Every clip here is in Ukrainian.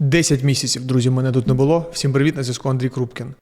10 місяців, друзі, мене тут не було. Всім привіт, на зв'язку Андрій Крупкін.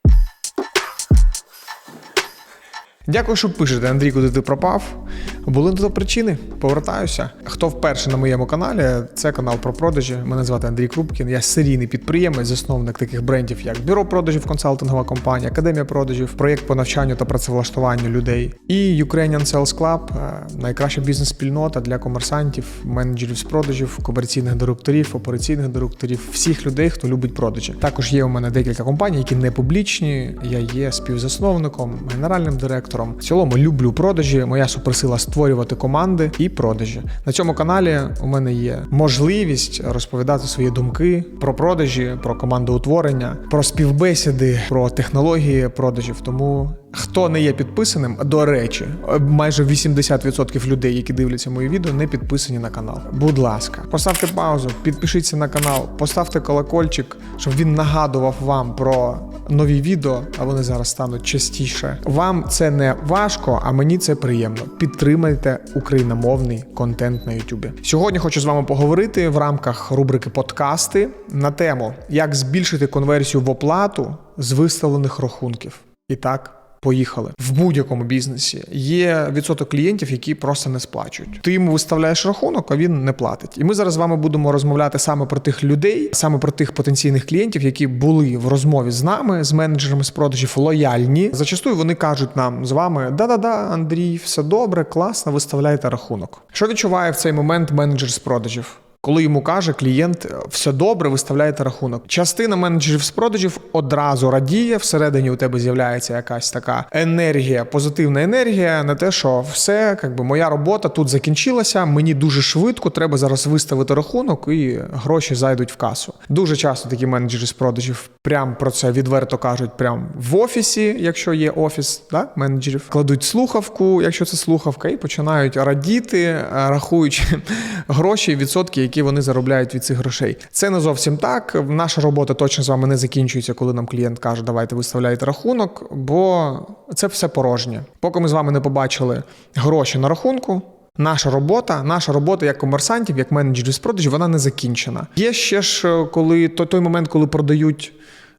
Дякую, що пишете, Андрій, куди ти пропав. Були то причини. Повертаюся. Хто вперше на моєму каналі, це канал про продажі. Мене звати Андрій Крупкін. Я серійний підприємець, засновник таких брендів, як бюро продажів, консалтингова компанія, академія продажів, проєкт по навчанню та працевлаштуванню людей. І Ukrainian Sales Club е, найкраща бізнес-спільнота для комерсантів, менеджерів з продажів, комерційних директорів, операційних директорів, всіх людей, хто любить продажі. Також є у мене декілька компаній, які не публічні. Я є співзасновником, генеральним директором. В цілому люблю продажі. Моя суперсила створювати команди і продажі. На цьому каналі у мене є можливість розповідати свої думки про продажі, про командоутворення, про співбесіди, про технології продажів. Тому хто не є підписаним, до речі, майже 80% людей, які дивляться мої відео, не підписані на канал. Будь ласка, поставте паузу, підпишіться на канал, поставте колокольчик, щоб він нагадував вам про нові відео, а вони зараз стануть частіше. Вам це не важко, а мені це приємно. Підтримайте україномовний контент на Ютубі. Сьогодні хочу з вами поговорити в рамках рубрики подкасти на тему, як збільшити конверсію в оплату з виставлених рахунків. І так. Поїхали в будь-якому бізнесі. Є відсоток клієнтів, які просто не сплачують. Ти йому виставляєш рахунок, а він не платить. І ми зараз з вами будемо розмовляти саме про тих людей, саме про тих потенційних клієнтів, які були в розмові з нами, з менеджерами з продажів, лояльні. Зачастую вони кажуть нам з вами: да-да-да, Андрій, все добре, класно, виставляйте рахунок. Що відчуває в цей момент менеджер з продажів? Коли йому каже клієнт, все добре, виставляєте рахунок. Частина менеджерів з продажів одразу радіє. Всередині у тебе з'являється якась така енергія, позитивна енергія на те, що все, якби моя робота тут закінчилася. Мені дуже швидко треба зараз виставити рахунок, і гроші зайдуть в касу. Дуже часто такі менеджери з продажів прям про це відверто кажуть, прям в офісі, якщо є офіс, да, менеджерів, кладуть слухавку, якщо це слухавка, і починають радіти, рахуючи гроші, відсотки, які вони заробляють від цих грошей. Це не зовсім так. Наша робота точно з вами не закінчується, коли нам клієнт каже, давайте виставляйте рахунок, бо це все порожнє. Поки ми з вами не побачили гроші на рахунку. Наша робота, наша робота як комерсантів, як менеджерів з продажів, вона не закінчена. Є ще ж коли то той момент, коли продають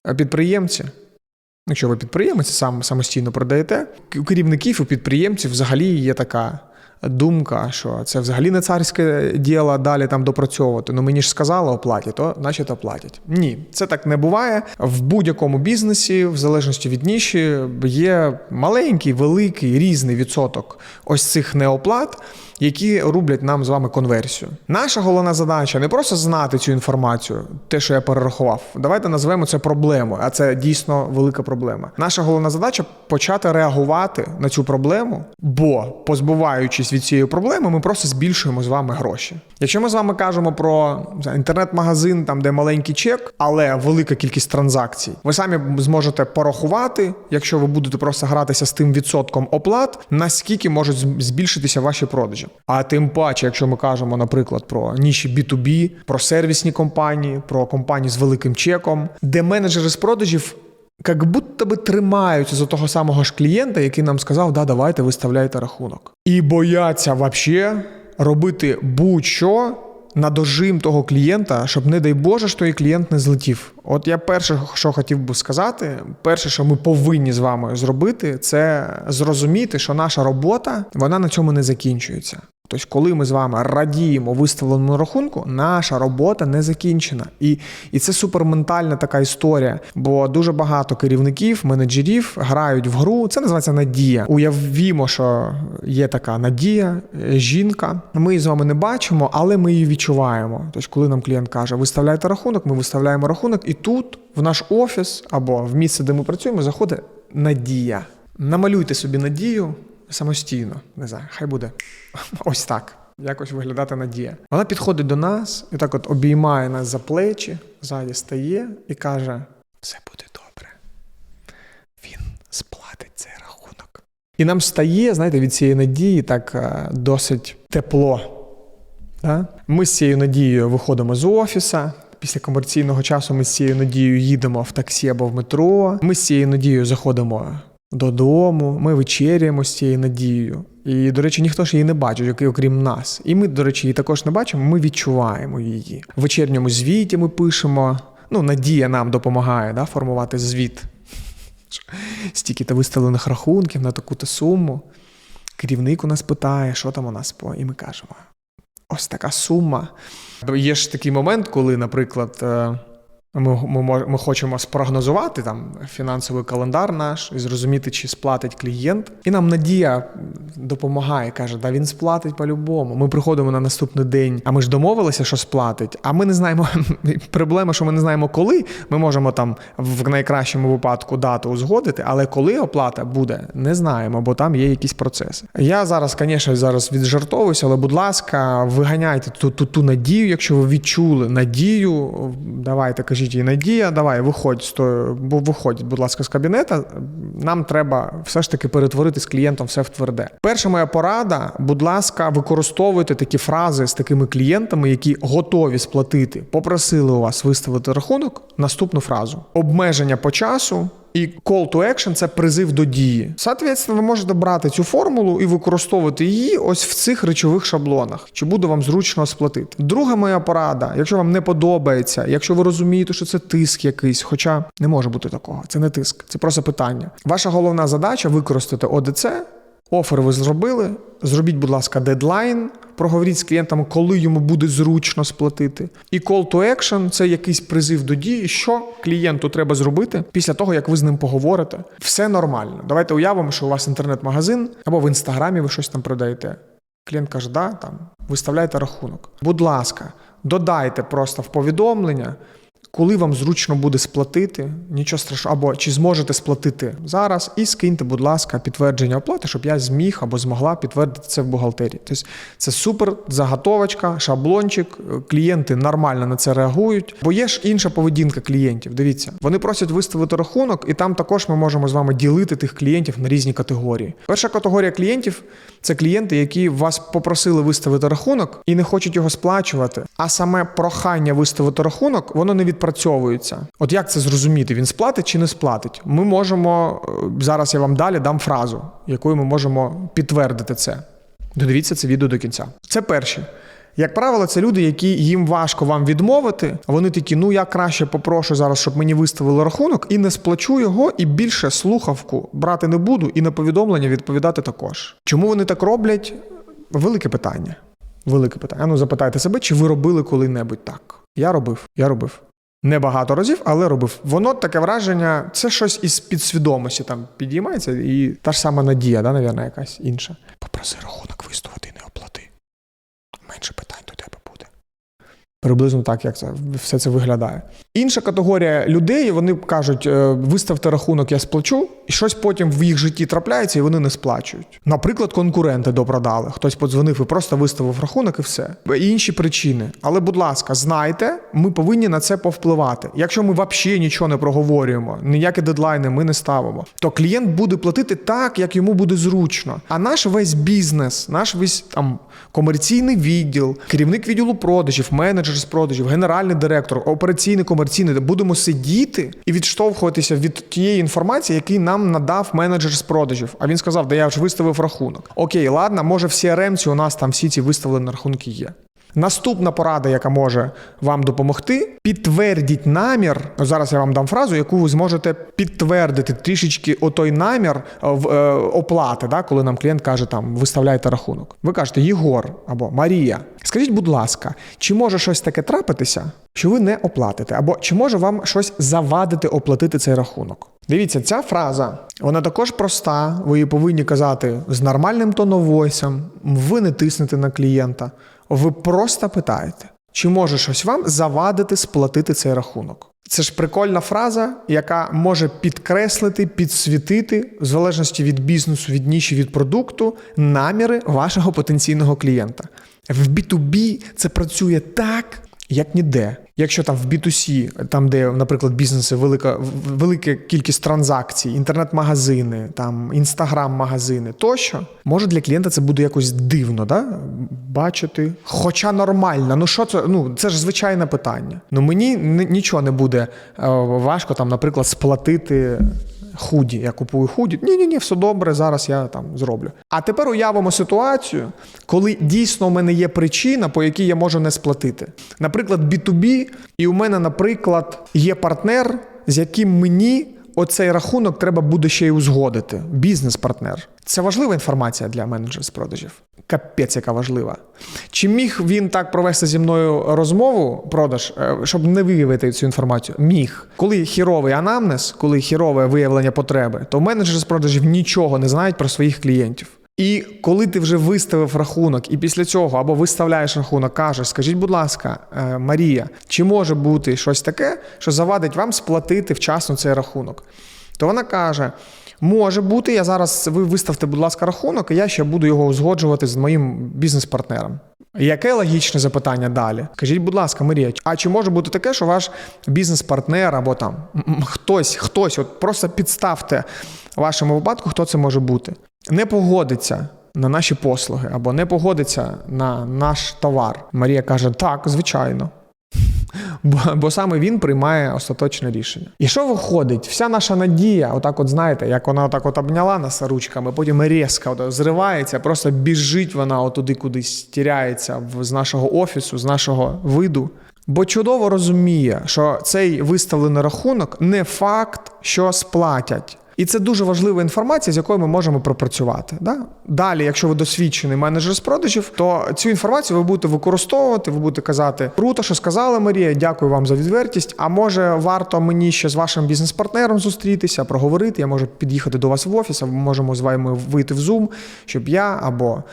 е, підприємці. Якщо ви підприємець сам самостійно продаєте, у керівників у підприємців взагалі є така думка, що це взагалі не царське діло далі там допрацьовувати. Ну мені ж сказали оплаті, то значить оплатять. Ні, це так не буває. В будь-якому бізнесі, в залежності від ніші, є маленький, великий різний відсоток ось цих неоплат. Які рублять нам з вами конверсію. Наша головна задача не просто знати цю інформацію, те, що я перерахував. Давайте назвемо це проблемою, а це дійсно велика проблема. Наша головна задача почати реагувати на цю проблему, бо позбуваючись від цієї проблеми, ми просто збільшуємо з вами гроші. Якщо ми з вами кажемо про інтернет-магазин, там де маленький чек, але велика кількість транзакцій, ви самі зможете порахувати, якщо ви будете просто гратися з тим відсотком оплат, наскільки можуть збільшитися ваші продажі. А тим паче, якщо ми кажемо, наприклад, про ніші B2B, про сервісні компанії, про компанії з великим чеком, де менеджери з продажів. Як будто би тримаються за того самого ж клієнта, який нам сказав, да, давайте виставляйте рахунок. І бояться вообще робити будь-що на дожим того клієнта, щоб, не дай Боже, що той клієнт не злетів. От я перше, що хотів би сказати, перше, що ми повинні з вами зробити, це зрозуміти, що наша робота вона на цьому не закінчується. Тобто, коли ми з вами радіємо виставленому рахунку, наша робота не закінчена. І і це суперментальна така історія. Бо дуже багато керівників, менеджерів грають в гру. Це називається надія. Уявімо, що є така надія, жінка. Ми її з вами не бачимо, але ми її відчуваємо. Тобто, коли нам клієнт каже, виставляйте рахунок, ми виставляємо рахунок, і тут в наш офіс або в місце, де ми працюємо, заходить надія. Намалюйте собі надію самостійно. Не знаю, хай буде ось так. Якось виглядати надія. Вона підходить до нас і так от обіймає нас за плечі, ззаді стає і каже: все буде добре. Він сплатить цей рахунок. І нам стає, знаєте, від цієї надії так е, досить тепло. Да? Ми з цією надією виходимо з офіса. Після комерційного часу ми з цією надією їдемо в таксі або в метро. Ми з цією надією заходимо додому, ми вечеряємо з цією надією. І, до речі, ніхто ж її не бачить, окрім- нас. І ми, до речі, її також не бачимо, ми відчуваємо її. В вечірньому звіті ми пишемо. Ну, Надія нам допомагає да, формувати звіт. Стільки-то виставлених рахунків на таку-то суму. Керівник у нас питає, що там у нас по. І ми кажемо: ось така сума. Є ж такий момент, коли, наприклад, е, ми, ми, ми хочемо спрогнозувати там фінансовий календар наш і зрозуміти, чи сплатить клієнт. І нам Надія допомагає, каже, да він сплатить по-любому. Ми приходимо на наступний день, а ми ж домовилися, що сплатить. А ми не знаємо. Проблема, що ми не знаємо, коли. Ми можемо там в найкращому випадку дату узгодити, але коли оплата буде, не знаємо, бо там є якісь процеси. Я зараз, звісно, зараз віджартовуюся, але будь ласка, виганяйте ту, ту, ту надію, якщо ви відчули надію. Давайте кажіть їй Надія, давай, виходь з тою, виходь, будь ласка, з кабінета. Нам треба все ж таки перетворити з клієнтом все в тверде. Перша моя порада, будь ласка, використовуйте такі фрази з такими клієнтами, які готові сплатити. Попросили у вас виставити рахунок. Наступну фразу: обмеження по часу. І call to action – це призив до дії. Соответственно, ви можете брати цю формулу і використовувати її ось в цих речових шаблонах, чи буде вам зручно сплатити. Друга моя порада: якщо вам не подобається, якщо ви розумієте, що це тиск якийсь, хоча не може бути такого, це не тиск, це просто питання. Ваша головна задача використати ОДЦ. Офер ви зробили. Зробіть, будь ласка, дедлайн. Проговоріть з клієнтом, коли йому буде зручно сплатити. І call to action – це якийсь призив до дії, що клієнту треба зробити після того, як ви з ним поговорите. Все нормально. Давайте уявимо, що у вас інтернет-магазин або в інстаграмі ви щось там продаєте. Клієнт каже, да, там виставляєте рахунок. Будь ласка, додайте просто в повідомлення. Коли вам зручно буде сплатити, нічого страшного, або чи зможете сплатити зараз, і скиньте, будь ласка, підтвердження оплати, щоб я зміг або змогла підтвердити це в бухгалтерії. Тобто це супер заготовочка, шаблончик. Клієнти нормально на це реагують. Бо є ж інша поведінка клієнтів. Дивіться, вони просять виставити рахунок, і там також ми можемо з вами ділити тих клієнтів на різні категорії. Перша категорія клієнтів це клієнти, які вас попросили виставити рахунок і не хочуть його сплачувати. А саме прохання виставити рахунок, воно не відпрацьовується. От як це зрозуміти? Він сплатить чи не сплатить? Ми можемо е, зараз. Я вам далі дам фразу, якою ми можемо підтвердити це. Додивіться це відео до кінця. Це перші. Як правило, це люди, які їм важко вам відмовити. Вони такі, ну я краще попрошу зараз, щоб мені виставили рахунок, і не сплачу його, і більше слухавку брати не буду, і на повідомлення відповідати також. Чому вони так роблять? Велике питання. Велике питання. Ну запитайте себе, чи ви робили коли-небудь так? Я робив, я робив. Не багато разів, але робив. Воно таке враження, це щось із підсвідомості там підіймається, і та ж сама надія, да, навірно, якась інша. Попроси рахунок виставити не оплати. Менше питань до тебе буде. Приблизно так, як це все це виглядає. Інша категорія людей, вони кажуть: е, виставте рахунок, я сплачу, і щось потім в їх житті трапляється, і вони не сплачують. Наприклад, конкуренти допродали. Хтось подзвонив і просто виставив рахунок, і все. Інші причини. Але, будь ласка, знайте, ми повинні на це повпливати. Якщо ми взагалі нічого не проговорюємо, ніякі дедлайни ми не ставимо, то клієнт буде платити так, як йому буде зручно. А наш весь бізнес, наш весь там комерційний відділ, керівник відділу продажів, менеджер з продажів, генеральний директор, операційний комерційний, будемо сидіти і відштовхуватися від тієї інформації, який нам надав менеджер з продажів. А він сказав, да я вже виставив рахунок. Окей, ладно, може в CRM-ці у нас там всі ці виставлені рахунки є. Наступна порада, яка може вам допомогти, підтвердіть намір. Зараз я вам дам фразу, яку ви зможете підтвердити трішечки отой намір е, в е, оплати, да, коли нам клієнт каже, там виставляйте рахунок. Ви кажете Єгор або Марія. Скажіть, будь ласка, чи може щось таке трапитися, що ви не оплатите, або чи може вам щось завадити оплатити цей рахунок? Дивіться, ця фраза, вона також проста. Ви її повинні казати з нормальним тоном войсом. Ви не тиснете на клієнта. Ви просто питаєте, чи може щось вам завадити сплатити цей рахунок. Це ж прикольна фраза, яка може підкреслити, підсвітити, в залежності від бізнесу, від ніші, від продукту, наміри вашого потенційного клієнта. В B2B це працює так, як ніде. Якщо там в B2C, там де, наприклад, бізнеси велика велика кількість транзакцій, інтернет-магазини, там інстаграм-магазини тощо, може для клієнта це буде якось дивно, да? бачити. Хоча нормально, ну що це? Ну це ж звичайне питання. Ну мені нічого не буде е, важко там, наприклад, сплатити худі. Я купую худі. Ні, ні, ні, все добре, зараз я там зроблю. А тепер уявимо ситуацію, коли дійсно в мене є причина, по якій я можу не сплатити. Наприклад, B2B, і у мене, наприклад, є партнер, з яким мені. Оцей рахунок треба буде ще й узгодити. Бізнес-партнер. Це важлива інформація для менеджера з продажів. Капець, яка важлива. Чи міг він так провести зі мною розмову, продаж, е, щоб не виявити цю інформацію? Міг. Коли хіровий анамнез, коли хірове виявлення потреби, то менеджери з продажів нічого не знають про своїх клієнтів. І коли ти вже виставив рахунок, і після цього або виставляєш рахунок, кажеш, скажіть, будь ласка, е, Марія, чи може бути щось таке, що завадить вам сплатити вчасно цей рахунок? То вона каже: може бути, я зараз ви виставте, будь ласка, рахунок, і я ще буду його узгоджувати з моїм бізнес-партнером. Яке логічне запитання далі? Скажіть, будь ласка, Марія, а чи може бути таке, що ваш бізнес-партнер або там хтось, хтось, от просто підставте вашому випадку, хто це може бути? Не погодиться на наші послуги або не погодиться на наш товар. Марія каже: так, звичайно. Бо, бо саме він приймає остаточне рішення. І що виходить? Вся наша надія, отак, от знаєте, як вона отак от обняла нас ручками, потім різко от зривається, просто біжить вона отуди кудись, тіряється з нашого офісу, з нашого виду. Бо чудово розуміє, що цей виставлений рахунок не факт, що сплатять. І це дуже важлива інформація, з якою ми можемо пропрацювати. Да? Далі, якщо ви досвідчений менеджер з продажів, то цю інформацію ви будете використовувати, ви будете казати, круто, що сказала Марія, дякую вам за відвертість. А може, варто мені ще з вашим бізнес-партнером зустрітися, проговорити. Я можу під'їхати до вас в офіс, а ми можемо з вами вийти в Zoom, щоб я або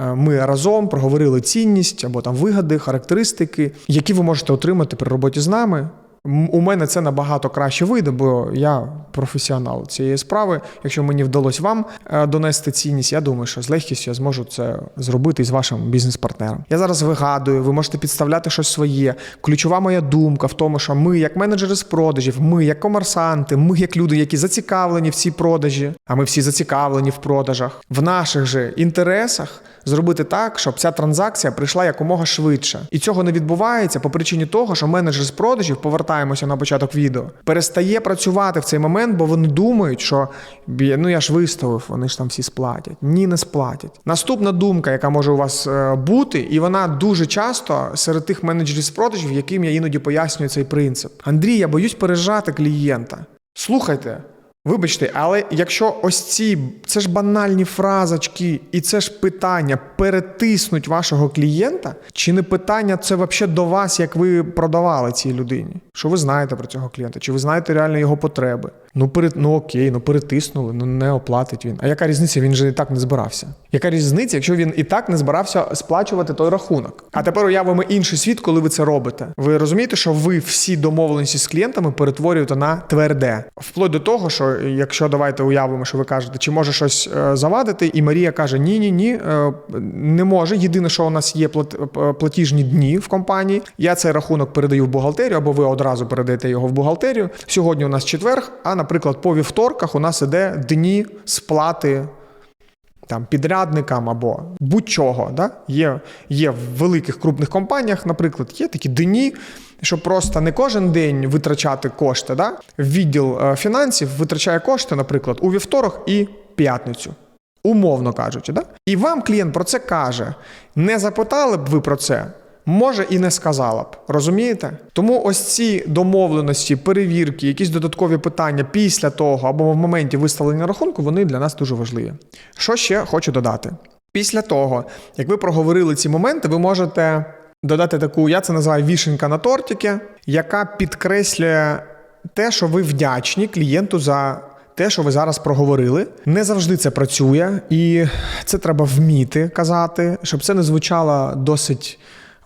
е, ми разом проговорили цінність або там вигади, характеристики, які ви можете отримати при роботі з нами. У мене це набагато краще вийде, бо я професіонал цієї справи. Якщо мені вдалося вам е, донести цінність, я думаю, що з легкістю я зможу це зробити із вашим бізнес-партнером. Я зараз вигадую, ви можете підставляти щось своє. Ключова моя думка в тому, що ми, як менеджери з продажів, ми як комерсанти, ми як люди, які зацікавлені в цій продажі, а ми всі зацікавлені в продажах, в наших же інтересах зробити так, щоб ця транзакція прийшла якомога швидше. І цього не відбувається по причині того, що менеджер з продажів, повертаємося на початок відео, перестає працювати в цей момент, бо вони думають, що «Бі- ну я ж виставив, вони ж там всі сплатять. Ні, не сплатять. Наступна думка, яка може у вас е, бути, і вона дуже часто серед тих менеджерів з продажів, яким я іноді пояснюю цей принцип. Андрій, я боюсь пережати клієнта. Слухайте. Вибачте, але якщо ось ці це ж банальні фразочки, і це ж питання перетиснуть вашого клієнта, чи не питання це взагалі до вас, як ви продавали цій людині? Що ви знаєте про цього клієнта? Чи ви знаєте реально його потреби? Ну, пере... ну окей, ну перетиснули, ну не оплатить він. А яка різниця? Він же і так не збирався. Яка різниця, якщо він і так не збирався сплачувати той рахунок? А тепер уявимо інший світ, коли ви це робите. Ви розумієте, що ви всі домовленості з клієнтами перетворюєте на тверде, вплоть до того, що якщо давайте уявимо, що ви кажете, чи може щось е, завадити, і Марія каже: Ні, ні, ні, не може. Єдине, що у нас є плат- платіжні дні в компанії. Я цей рахунок передаю в бухгалтерію, або ви одразу передаєте його в бухгалтерію. Сьогодні у нас четверг, а наприклад, по вівторках у нас іде дні сплати там підрядникам або будь-чого. Да? Є, є в великих крупних компаніях, наприклад, є такі дні, щоб просто не кожен день витрачати кошти. Да? Відділ е, фінансів витрачає кошти, наприклад, у вівторок і п'ятницю. Умовно кажучи, да? і вам клієнт про це каже. Не запитали б ви про це, може і не сказала б. Розумієте? Тому ось ці домовленості, перевірки, якісь додаткові питання після того або в моменті виставлення рахунку, вони для нас дуже важливі. Що ще хочу додати? Після того, як ви проговорили ці моменти, ви можете додати таку, я це називаю вішенка на тортики, яка підкреслює те, що ви вдячні клієнту за те, що ви зараз проговорили. Не завжди це працює, і це треба вміти казати, щоб це не звучало досить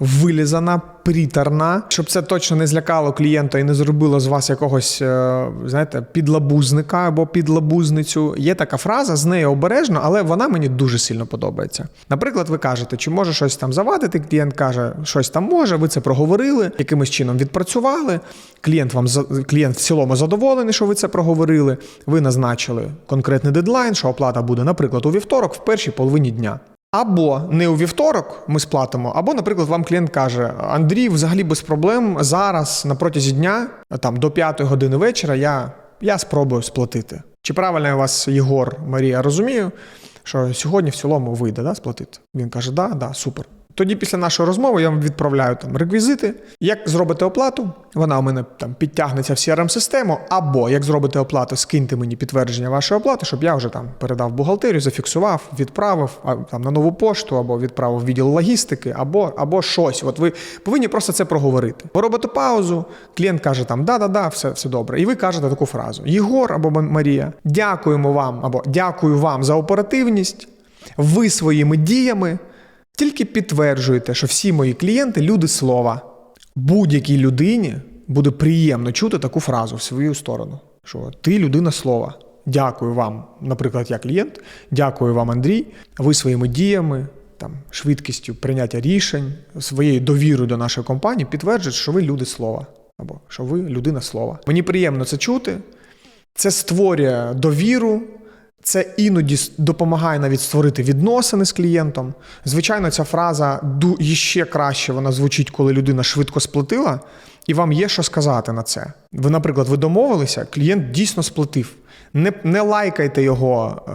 вилізана, приторна, щоб це точно не злякало клієнта і не зробило з вас якогось, е, знаєте, підлабузника або підлабузницю. Є така фраза, з нею обережно, але вона мені дуже сильно подобається. Наприклад, ви кажете, чи може щось там завадити? Клієнт каже, щось там може, ви це проговорили, якимось чином відпрацювали. Клієнт вам клієнт в цілому задоволений, що ви це проговорили. Ви назначили конкретний дедлайн, що оплата буде, наприклад, у вівторок, в першій половині дня. Або не у вівторок ми сплатимо, або, наприклад, вам клієнт каже: Андрій, взагалі без проблем зараз на протязі дня, там до 5 години вечора, я я спробую сплатити. Чи правильно я вас, Єгор, Марія, розумію, що сьогодні в цілому вийде да, сплатити? Він каже: да, да, супер. Тоді після нашої розмови я вам відправляю там реквізити. Як зробите оплату, вона у мене там підтягнеться в crm систему або як зробите оплату, скиньте мені підтвердження вашої оплати, щоб я вже там передав бухгалтерію, зафіксував, відправив а, там на нову пошту, або відправив відділ логістики, або, або щось. От ви повинні просто це проговорити. Ви робите паузу, клієнт каже там да-да-да, все, все добре. І ви кажете таку фразу: Єгор або Марія, дякуємо вам, або дякую вам за оперативність. Ви своїми діями тільки підтверджуєте, що всі мої клієнти люди слова. Будь-якій людині буде приємно чути таку фразу в свою сторону, що ти людина слова. Дякую вам, наприклад, я клієнт, дякую вам, Андрій. Ви своїми діями, там, швидкістю прийняття рішень, своєю довірою до нашої компанії підтверджуєте, що ви люди слова, або що ви людина слова. Мені приємно це чути. Це створює довіру, це іноді допомагає навіть створити відносини з клієнтом. Звичайно, ця фраза ду ще краще вона звучить, коли людина швидко сплатила, і вам є що сказати на це. Ви, наприклад, ви домовилися, клієнт дійсно сплатив. Не, не лайкайте його е,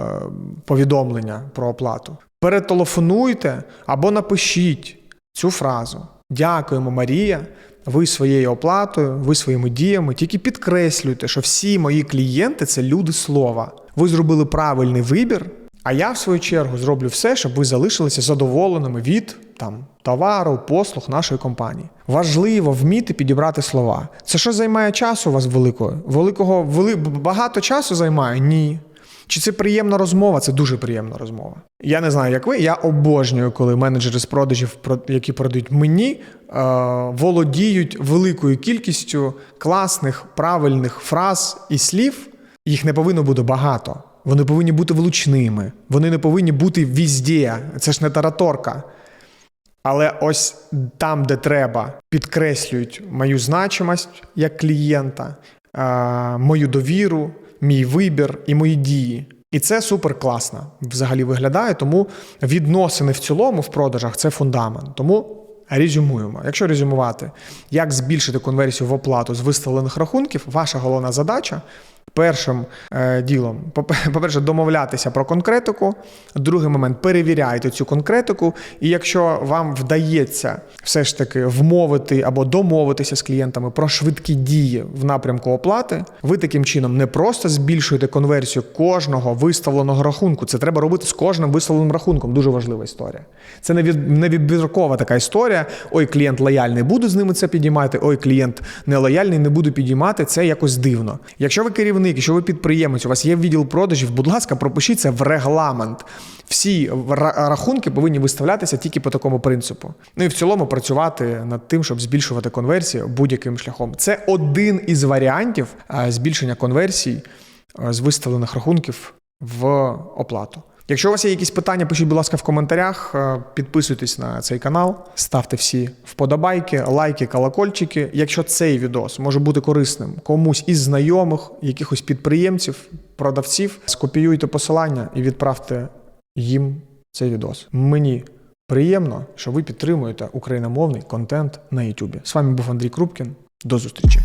повідомлення про оплату. Перетелефонуйте або напишіть цю фразу. Дякуємо, Марія. Ви своєю оплатою, ви своїми діями тільки підкреслюєте, що всі мої клієнти це люди слова. Ви зробили правильний вибір, а я, в свою чергу, зроблю все, щоб ви залишилися задоволеними від там товару, послуг нашої компанії. Важливо вміти підібрати слова. Це що займає часу у вас великого? Великого вели... багато часу займає? Ні. Чи це приємна розмова? Це дуже приємна розмова. Я не знаю, як ви. Я обожнюю, коли менеджери з продажів, про- які продають мені, е, володіють великою кількістю класних, правильних фраз і слів. Їх не повинно бути багато. Вони повинні бути влучними. Вони не повинні бути візде. Це ж не тараторка. Але ось там, де треба, підкреслюють мою значимость як клієнта, е, мою довіру, мій вибір і мої дії. І це супер класно взагалі виглядає. Тому відносини в цілому в продажах це фундамент. Тому резюмуємо. Якщо резюмувати, як збільшити конверсію в оплату з виставлених рахунків, ваша головна задача. Першим е, ділом, по-перше, домовлятися про конкретику. Другий момент перевіряйте цю конкретику. І якщо вам вдається все ж таки вмовити або домовитися з клієнтами про швидкі дії в напрямку оплати, ви таким чином не просто збільшуєте конверсію кожного виставленого рахунку. Це треба робити з кожним виставленим рахунком. Дуже важлива історія. Це не від не відбіркова така історія. Ой, клієнт лояльний, буду з ними це підіймати. Ой, клієнт нелояльний, не буду підіймати. Це якось дивно. Якщо ви керівник, якщо ви підприємець, у вас є відділ продажів, будь ласка, пропишіть це в регламент. Всі рахунки повинні виставлятися тільки по такому принципу. Ну і в цілому працювати над тим, щоб збільшувати конверсію будь-яким шляхом. Це один із варіантів е, збільшення конверсій е, з виставлених рахунків в оплату. Якщо у вас є якісь питання, пишіть, будь ласка, в коментарях. Е, Підписуйтесь на цей канал, ставте всі вподобайки, лайки, колокольчики. Якщо цей відос може бути корисним комусь із знайомих, якихось підприємців, продавців, скопіюйте посилання і відправте їм цей відос. Мені приємно, що ви підтримуєте україномовний контент на YouTube. З вами був Андрій Крупкін. До зустрічі.